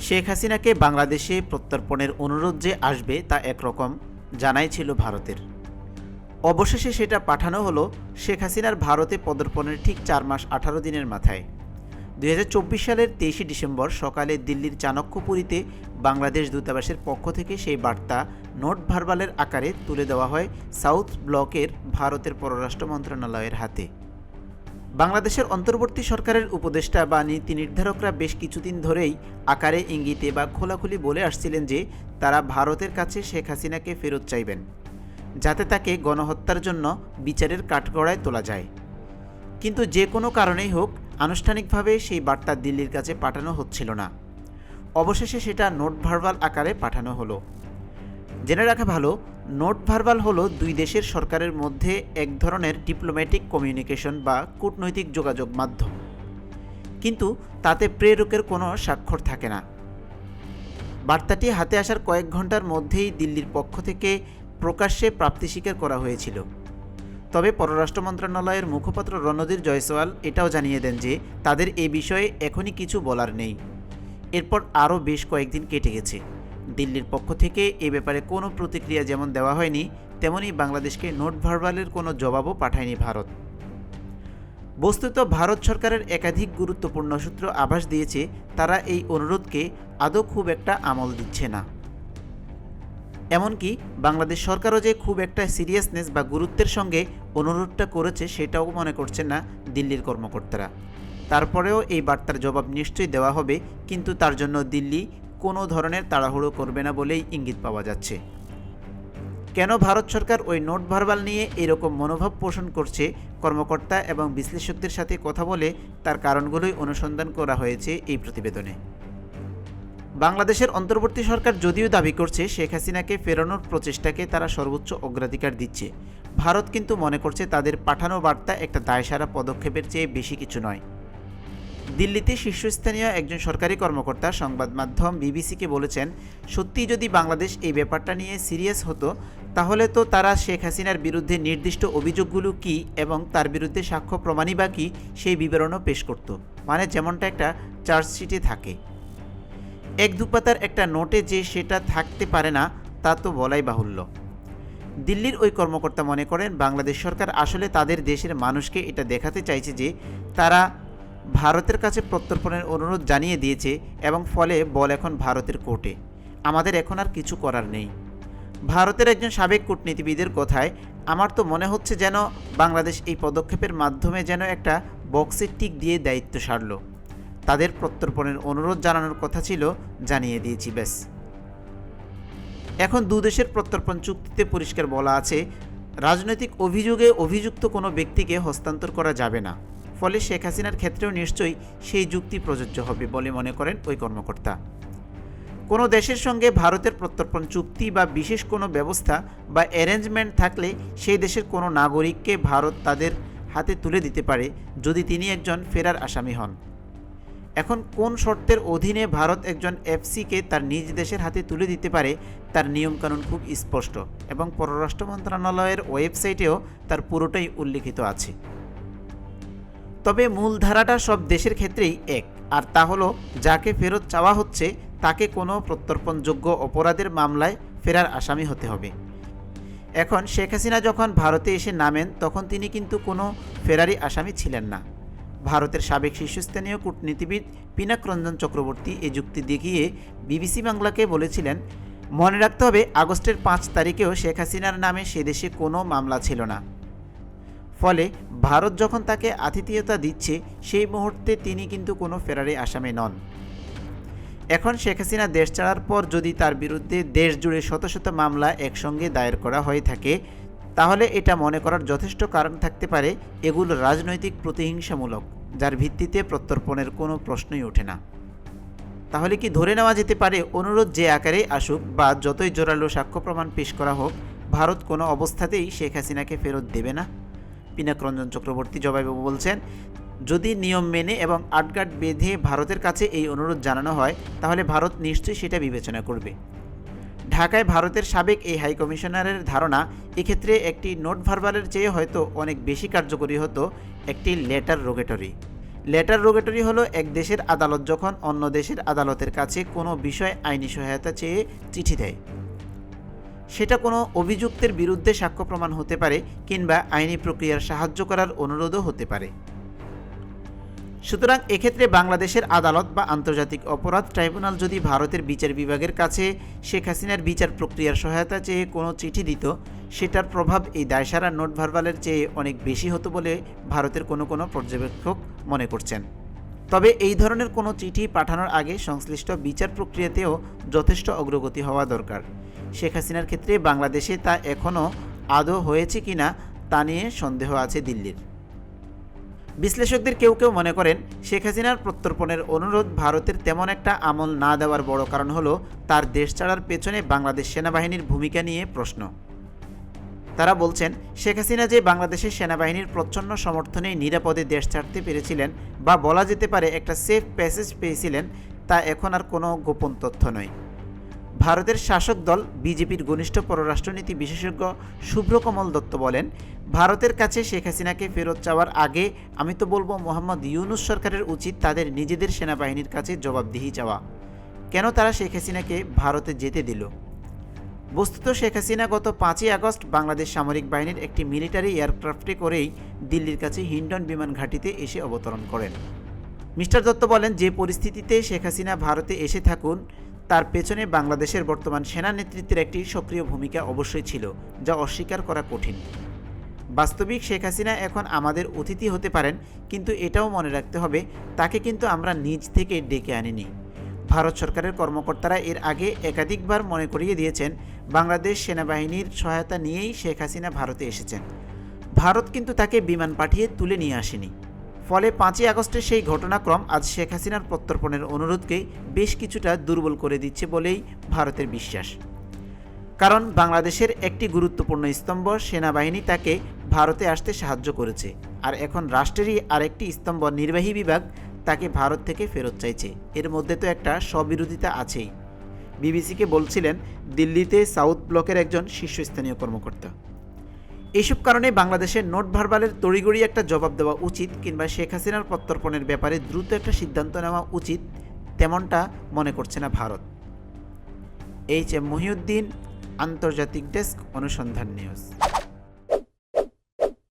শেখ হাসিনাকে বাংলাদেশে প্রত্যর্পণের অনুরোধ যে আসবে তা একরকম, জানাই ছিল ভারতের। অবশেষে সেটা পাঠানো হলো শেখ হাসিনার ভারতে পদার্পণের ঠিক চার মাস আঠারো দিনের মাথায়। দু হাজার চব্বিশ সালের তেইশে ডিসেম্বর সকালে দিল্লির চাণক্যপুরীতে বাংলাদেশ দূতাবাসের পক্ষ থেকে সেই বার্তা নোট ভার্বালের আকারে তুলে দেওয়া হয় সাউথ ব্লকের ভারতের পররাষ্ট্র মন্ত্রণালয়ের হাতে। বাংলাদেশের অন্তর্বর্তী সরকারের উপদেষ্টা বা নীতি নির্ধারকরা বেশ কিছুদিন ধরেই আকারে ইঙ্গিতে বা খোলাখুলি বলে আসছিলেন যে তারা ভারতের কাছে শেখ হাসিনাকে ফেরত চাইবেন, যাতে তাকে গণহত্যার জন্য বিচারের কাঠগড়ায় তোলা যায়। কিন্তু যে কোনো কারণেই হোক, আনুষ্ঠানিকভাবে সেই বার্তা দিল্লির কাছে পাঠানো হচ্ছিল না। অবশেষে সেটা নোট ভার্বাল আকারে পাঠানো হলো। জেনে রাখা ভালো, নোট ভার্বাল হলো দুই দেশের সরকারের মধ্যে এক ধরনের ডিপ্লোম্যাটিক কমিউনিকেশন বা কূটনৈতিক যোগাযোগ মাধ্যম। কিন্তু তাতে প্রেরকের কোনো স্বাক্ষর থাকে না। বার্তাটি হাতে আসার কয়েক ঘণ্টার মধ্যেই দিল্লির পক্ষ থেকে প্রকাশ্যে প্রাপ্তি স্বীকার করা হয়েছিল। তবে পররাষ্ট্র মন্ত্রণালয়ের মুখপাত্র রণধীর জয়সওয়াল এটাও জানিয়ে দেন যে তাদের এ বিষয়ে এখনই কিছু বলার নেই। এরপর আরও বেশ কয়েকদিন কেটে গেছে। দিল্লির পক্ষ থেকে এ ব্যাপারে কোনো প্রতিক্রিয়া যেমন দেওয়া হয়নি, তেমনি বাংলাদেশকে নোট ভার্বালের কোনো জবাবও পাঠায়নি ভারত। বস্তুত ভারত সরকারের একাধিক গুরুত্বপূর্ণ সূত্র আভাস দিয়েছে, তারা এই অনুরোধকে আদৌ খুব একটা আমল দিচ্ছে না। এমনকি বাংলাদেশ সরকারও যে খুব একটা সিরিয়াসনেস বা গুরুত্বের সঙ্গে অনুরোধটা করেছে সেটাও মনে করছে না দিল্লির কর্মকর্তারা। তারপরেও এই বার্তার জবাব নিশ্চয়ই দেওয়া হবে, কিন্তু তার জন্য দিল্লি কোনো ধরনের তাড়াহুড়ো করবে না বলেই ইঙ্গিত পাওয়া যাচ্ছে। কেন ভারত সরকার ওই নোট ভার্বাল নিয়ে এরকম মনোভাব পোষণ করছে? কর্মকর্তা এবং বিশ্লেষকদের সাথে কথা বলে তার কারণগুলোই অনুসন্ধান করা হয়েছে এই প্রতিবেদনে। বাংলাদেশের অন্তর্বর্তী সরকার যদিও দাবি করছে, শেখ হাসিনাকে ফেরানোর প্রচেষ্টাকে তারা সর্বোচ্চ অগ্রাধিকার দিচ্ছে। ভারত কিন্তু মনে করছে তাদের পাঠানো বার্তা একটা দায়সারা পদক্ষেপের চেয়ে বেশি কিছু নয়। দিল্লিতে শীর্ষস্থানীয় একজন সরকারি কর্মকর্তা সংবাদ মাধ্যম বিবিসিকে বলেছেন সত্যি যদি বাংলাদেশ এই ব্যাপারটা নিয়ে সিরিয়াস হতো, তাহলে তো তারা শেখ হাসিনার বিরুদ্ধে নির্দিষ্ট অভিযোগগুলো কি এবং তার বিরুদ্ধে সাক্ষ্য প্রমাণই বা কী সেই বিবরণও পেশ করত। মানে যেমনটা একটা চার্জশিটে থাকে। এক দুপাতার একটা নোটে যে সেটা থাকতে পারে না, তা তো বলাই বাহুল্য। দিল্লির ওই কর্মকর্তা মনে করেন, বাংলাদেশ সরকার আসলে তাদের দেশের মানুষকে এটা দেখাতে চাইছে যে তারা ভারতের কাছে প্রত্যর্পণের অনুরোধ জানিয়ে দিয়েছে এবং ফলে বল এখন ভারতের কোর্টে। আমাদের এখন আর কিছু করার নেই। ভারতের একজন সাবেক কূটনীতিবিদের কথায়, আমার তো মনে হচ্ছে যেন বাংলাদেশ এই পদক্ষেপের মাধ্যমে যেন একটা বক্সের টিক দিয়ে দায়িত্ব সারল। তাদের প্রত্যর্পণের অনুরোধ জানানোর কথা ছিল, জানিয়ে দিয়েছি, ব্যাস। এখন দুদেশের প্রত্যর্পণ চুক্তিতে পরিষ্কার বলা আছে, রাজনৈতিক অভিযোগে অভিযুক্ত কোনো ব্যক্তিকে হস্তান্তর করা যাবে না। ফলে শেখ হাসিনার ক্ষেত্রেও নিশ্চয়ই সেই যুক্তি প্রযোজ্য হবে বলে মনে করেন ওই কর্মকর্তা। কোনো দেশের সঙ্গে ভারতের প্রত্যর্পণ চুক্তি বা বিশেষ কোনো ব্যবস্থা বা অ্যারেঞ্জমেন্ট থাকলে সেই দেশের কোনো নাগরিককে ভারত তাদের হাতে তুলে দিতে পারে যদি তিনি একজন ফেরার আসামি হন। এখন কোন শর্তের অধীনে ভারত একজন এফসিকে তার নিজ দেশের হাতে তুলে দিতে পারে তার নিয়মকানুন খুব স্পষ্ট এবং পররাষ্ট্র মন্ত্রণালয়ের ওয়েবসাইটেও তার পুরোটাই উল্লিখিত আছে। তবে মূল ধারাটা সব দেশের ক্ষেত্রেই এক। আর তা হলো, যাকে ফেরত চাওয়া হচ্ছে, তাকে কোনো প্রত্যর্পণযোগ্য অপরাধের মামলায় ফেরার আসামি হতে হবে। এখন শেখ হাসিনা যখন ভারতে এসে নামেন, তখন তিনি কিন্তু কোনো ফেরারি আসামি ছিলেন না। ভারতের সাবেক শীর্ষস্থানীয় কূটনীতিবিদ পিনাক রঞ্জন চক্রবর্তী এ যুক্তি দেখিয়ে বিবিসি বাংলাকে বলেছিলেন, মনে রাখতে হবে, আগস্টের পাঁচ তারিখেও শেখ হাসিনার নামে সে দেশে কোনো মামলা ছিল না। ফলে ভারত যখন তাকে আতিথেয়তা দিচ্ছে, সেই মুহূর্তে তিনি কিন্তু কোনো ফেরারি আসামি নন। এখন শেখ হাসিনা দেশ ছাড়ার পর যদি তার বিরুদ্ধে দেশ জুড়ে শত শত মামলা একসঙ্গে দায়ের করা হয়ে থাকে, তাহলে এটা মনে করার যথেষ্ট কারণ থাকতে পারে এগুলো রাজনৈতিক প্রতিহিংসামূলক, যার ভিত্তিতে প্রত্যর্পণের কোনো প্রশ্নই ওঠে না। তাহলে কি ধরে নেওয়া যেতে পারে অনুরোধ যে আকারে আসুক বা যতই জোরালো সাক্ষ্য প্রমাণ পেশ করা হোক, ভারত কোনো অবস্থাতেই শেখ হাসিনাকে ফেরত দেবে না? পিনাক রঞ্জন চক্রবর্তী জবাবে বলছেন, যদি নিয়ম মেনে এবং আটগাট বেঁধে ভারতের কাছে এই অনুরোধ জানানো হয়, তাহলে ভারত নিশ্চয়ই সেটা বিবেচনা করবে। ঢাকায় ভারতের সাবেক এই হাইকমিশনারের ধারণা, এক্ষেত্রে একটি নোট ভার্বালের চেয়ে হয়তো অনেক বেশি কার্যকরী হতো একটি লেটার রোগেটরি। লেটার রোগেটরি হলো এক দেশের আদালত যখন অন্য দেশের আদালতের কাছে কোনো বিষয় আইনি সহায়তা চেয়ে চিঠি দেয়। সেটা কোনো অভিযুক্তের বিরুদ্ধে সাক্ষ্য প্রমাণ হতে পারে কিংবা আইনি প্রক্রিয়ার সাহায্য করার অনুরোধও হতে পারে। সুতরাং এক্ষেত্রে বাংলাদেশের আদালত বা আন্তর্জাতিক অপরাধ ট্রাইব্যুনাল যদি ভারতের বিচার বিভাগের কাছে শেখ হাসিনার বিচার প্রক্রিয়ার সহায়তা চেয়ে কোনো চিঠি দিত, সেটার প্রভাব এই দায়সারা নোট ভারবালের চেয়ে অনেক বেশি হতো বলে ভারতের কোনো কোনো পর্যবেক্ষক মনে করছেন। তবে এই ধরনের কোনো চিঠি পাঠানোর আগে সংশ্লিষ্ট বিচার প্রক্রিয়াতেও যথেষ্ট অগ্রগতি হওয়া দরকার। শেখ হাসিনার ক্ষেত্রে বাংলাদেশে তা এখনও আদৌ হয়েছে কিনা তা নিয়ে সন্দেহ আছে দিল্লির। বিশ্লেষকদের কেউ কেউ মনে করেন শেখ হাসিনার প্রত্যর্পণের অনুরোধ ভারতের তেমন একটা আমল না দেওয়ার বড় কারণ হলো তার দেশ ছাড়ার পেছনে বাংলাদেশ সেনাবাহিনীর ভূমিকা নিয়ে প্রশ্ন। তারা বলছেন, শেখ হাসিনা যে বাংলাদেশের সেনাবাহিনীর প্রচ্ছন্ন সমর্থনেই নিরাপদে দেশ ছাড়তে পেরেছিলেন বা বলা যেতে পারে একটা সেফ প্যাসেজ পেয়েছিলেন, তা এখন আর কোনো গোপন তথ্য নয়। ভারতের শাসক দল বিজেপির ঘনিষ্ঠ পররাষ্ট্রনীতি বিশেষজ্ঞ শুভ্রকমল দত্ত বলেন, ভারতের কাছে শেখ হাসিনাকে ফেরত চাওয়ার আগে আমি তো বলব মোহাম্মদ ইউনুস সরকারের উচিত তাদের নিজেদের সেনাবাহিনীর কাছে জবাবদিহি চাওয়া। কেন তারা শেখ হাসিনাকে ভারতে যেতে দিল? বস্তুত শেখ হাসিনা গত পাঁচই আগস্ট বাংলাদেশ সামরিক বাহিনীর একটি মিলিটারি এয়ারক্রাফটে করেই দিল্লির কাছে হিন্ডন বিমান ঘাঁটিতে এসে অবতরণ করেন। মিস্টার দত্ত বলেন, যে পরিস্থিতিতে শেখ হাসিনা ভারতে এসে থাকুন তার পেছনে বাংলাদেশের বর্তমান সেনা নেতৃত্বের একটি সক্রিয় ভূমিকা অবশ্যই ছিল, যা অস্বীকার করা কঠিন। বাস্তবিক শেখ হাসিনা এখন আমাদের অতিথি হতে পারেন, কিন্তু এটাও মনে রাখতে হবে, তাকে কিন্তু আমরা নিজ থেকে ডেকে আনিনি। ভারত সরকারের কর্মকর্তারা এর আগে একাধিকবার মনে করিয়ে দিয়েছেন, বাংলাদেশ সেনাবাহিনীর সহায়তা নিয়েই শেখ হাসিনা ভারতে এসেছেন। ভারত কিন্তু তাকে বিমান পাঠিয়ে তুলে নিয়ে আসেনি। ফলে পাঁচই আগস্টের সেই ঘটনাক্রম আজ শেখ হাসিনার প্রত্যর্পণের অনুরোধকে বেশ কিছুটা দুর্বল করে দিচ্ছে বলেই ভারতের বিশ্বাস। কারণ বাংলাদেশের একটি গুরুত্বপূর্ণ স্তম্ভ সেনাবাহিনী তাকে ভারতে আসতে সাহায্য করেছে, আর এখন রাষ্ট্রেরই আরেকটি স্তম্ভ নির্বাহী বিভাগ তাকে ভারত থেকে ফেরত চাইছে। এর মধ্যে তো একটা স্ববিরোধিতা আছেই। বিবিসিকে বলছিলেন, দিল্লিতে সাউথ ব্লকের একজন শীর্ষস্থানীয় কর্মকর্তা। এইসব কারণে বাংলাদেশের নোট ভারবালের তড়িগড়ি একটা জবাব দেওয়া উচিত কিংবা শেখ হাসিনার প্রত্যর্পণের ব্যাপারে দ্রুত একটা সিদ্ধান্ত নেওয়া উচিত তেমনটা মনে করছে না ভারত। এইচ এম মহিউদ্দিন, আন্তর্জাতিক ডেস্ক, অনুসন্ধান নিউজ।